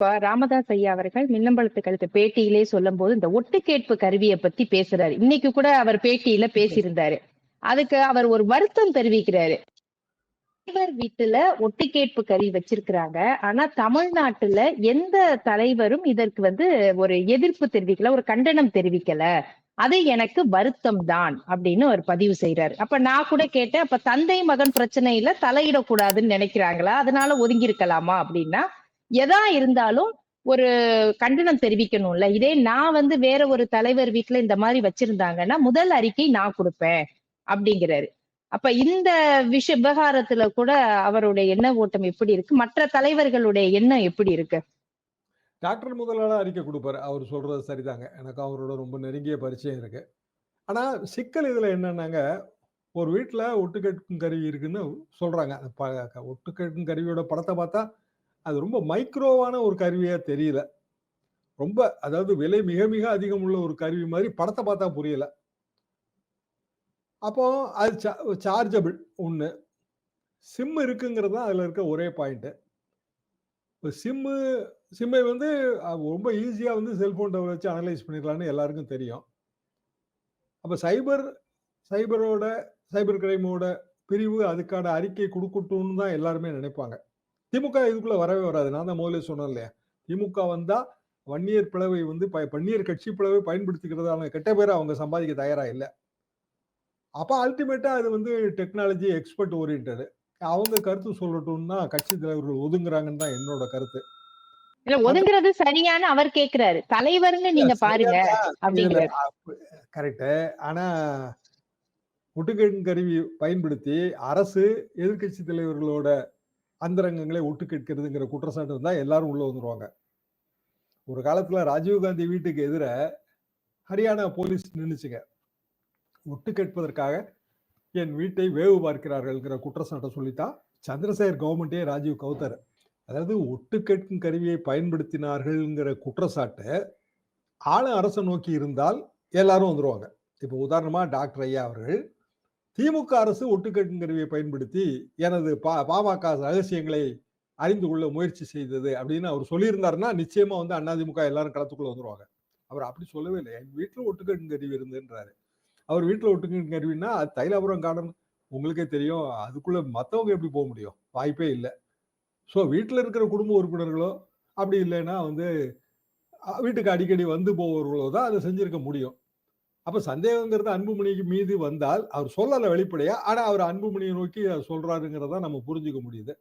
இப்ப ராமதாஸ் ஐயா அவர்கள் மின்னம்பலத்துக்கு அளித்த பேட்டியிலே சொல்லும்போது இந்த ஒட்டுக்கேட்பு கருவியை பத்தி பேசுறாரு. இன்னைக்கு கூட அவர் பேட்டியில பேசியிருந்தாரு. அதுக்கு அவர் ஒரு வருத்தம் தெரிவிக்கிறாரு. தலைவர் வீட்டுல ஒட்டுக்கேட்பு கருவி வச்சிருக்கிறாங்க. ஆனா தமிழ்நாட்டுல எந்த தலைவரும் இதற்கு வந்து ஒரு எதிர்ப்பு தெரிவிக்கல ஒரு கண்டனம் தெரிவிக்கல. அது எனக்கு வருத்தம் தான் அப்படின்னு அவர் பதிவு செய்யறாரு அப்ப நான் கூட கேட்டேன் அப்ப தந்தை மகன் பிரச்சனையில தலையிடக்கூடாதுன்னு நினைக்கிறாங்களா? அதனால ஒதுங்கி இருக்கலாமா அப்படின்னா எதா இருந்தாலும் ஒரு கண்டனம் தெரிவிக்கணும்ல. இதே நான் வந்து வேற ஒரு தலைவர் வீட்டுல இந்த மாதிரி வச்சிருந்தாங்கன்னா முதல் அறிக்கை நான் கொடுப்பேன் அப்படிங்கிறாரு. அப்ப இந்த விஷ விவகாரத்துல கூட அவருடைய எண்ண ஓட்டம் எப்படி இருக்கு? மற்ற தலைவர்களுடைய எண்ணம் எப்படி இருக்கு? டாக்டர் முதலாள அறிக்கை கொடுப்பாரு. அவர் சொல்றது சரிதாங்க. எனக்கு அவரோட ரொம்ப நெருங்கிய பரிச்சயம் இருக்கு. ஆனா சிக்கல் இதுல என்னன்னாங்க ஒரு வீட்டுல ஒட்டு கேட்கும் கருவி இருக்குன்னு சொல்றாங்க. அந்த ஒட்டு கேட்கும் கருவியோட படத்தை பார்த்தா அது ரொம்ப மைக்ரோவான ஒரு கருவியாக தெரியல. ரொம்ப அதாவது விலை மிக மிக அதிகம் உள்ள ஒரு கருவி மாதிரி படத்தை பார்த்தா புரியல. அப்போ அது சார்ஜபிள் ஒன்று சிம் இருக்குங்கிறது தான் அதில் இருக்க ஒரே பாயிண்ட்டு இப்போ சிம்மு சிம்மை வந்து ரொம்ப ஈஸியாக வந்து செல்ஃபோன் டவர் வச்சு அனலைஸ் பண்ணிக்கலாம்னு எல்லாருக்கும் தெரியும். அப்போ சைபர் சைபரோட சைபர் கிரைமோட பிரிவு அதுக்கான அறிக்கை கொடுக்கட்டும்னு தான் எல்லாருமே நினைப்பாங்க. திமுக இதுக்குள்ள வரவே வராது. நான் தான் முதல்ல சொன்னேன் இல்லையா? திமுக வந்தா வன்னியர் பிளவை வந்து ப- வன்னியர் கட்சி பிளவை பயன்படுத்திக்கிறதான கெட்ட பேரை அவங்க சம்பாதிக்க தயாரா இல்லை. அப்ப அல்டிமேட்டா அது வந்து டெக்னாலஜி எக்ஸ்பர்ட் ஓரியன்டது அவங்க கருத்து சொல்லட்டும்னா கட்சி தலைவர்கள் ஒதுங்குறாங்கன்னு தான் என்னோட கருத்து. இல்ல ஒதுங்குறது சரியான அவர் கேக்குறாரு. தலைவர்னு நீங்க பாருங்க கரெக்ட் ஆனா ஒட்டுக்கேட்கும் கருவி பயன்படுத்தி அரசு எதிர்க்கட்சி தலைவர்களோட அந்தரங்கங்களை ஒட்டு கேட்கிறதுங்கிற குற்றச்சாட்டு இருந்தால் எல்லாரும் உள்ளே வந்துருவாங்க. ஒரு காலத்தில் ராஜீவ்காந்தி வீட்டுக்கு எதிர ஹரியானா போலீஸ் நின்றுச்சுங்க ஒட்டு கேட்பதற்காக என் வீட்டை வேவு பார்க்கிறார்கள்ங்கிற குற்றச்சாட்டை சொல்லித்தான் சந்திரசேகர் கவர்மெண்ட்டே ராஜீவ் கவுத்தர். அதாவது ஒட்டு கேட்கும் கருவியை பயன்படுத்தினார்கள்ங்கிற குற்றச்சாட்டு ஆள அரசை நோக்கி இருந்தால் எல்லாரும் வந்துருவாங்க. இப்போ உதாரணமாக டாக்டர் ஐயா அவர்கள் திமுக அரசு ஒட்டு கருவியை பயன்படுத்தி எனது பா பாமக ரகசியங்களை அறிந்து கொள்ள முயற்சி செய்தது அப்படின்னு அவர் சொல்லியிருந்தாருன்னா நிச்சயமா வந்து அதிமுக எல்லாரும் களத்துக்குள்ள வந்துருவாங்க. அவர் அப்படி சொல்லவே இல்லை. என் வீட்டில் ஒட்டுக்கேட்கும் கருவி இருந்துன்றாரு. அவர் வீட்டில் ஒட்டுக்கேட்கும் கருவின்னா அது தைலாபுரம் கார்டன் உங்களுக்கே தெரியும். அதுக்குள்ள மற்றவங்க எப்படி போக முடியும்? வாய்ப்பே இல்லை. ஸோ வீட்டில் இருக்கிற குடும்ப உறுப்பினர்களோ அப்படி இல்லைன்னா வந்து வீட்டுக்கு அடிக்கடி வந்து போவர்களோ தான் அதை செஞ்சிருக்க முடியும். அப்ப சந்தேகங்கிறது அன்புமணிக்கு மீது வந்தால் அவர் சொல்லலை வெளிப்படையா ஆனா அவர் அன்புமணியை நோக்கி சொல்றாருங்கிறத நம்ம புரிஞ்சுக்க முடியுது.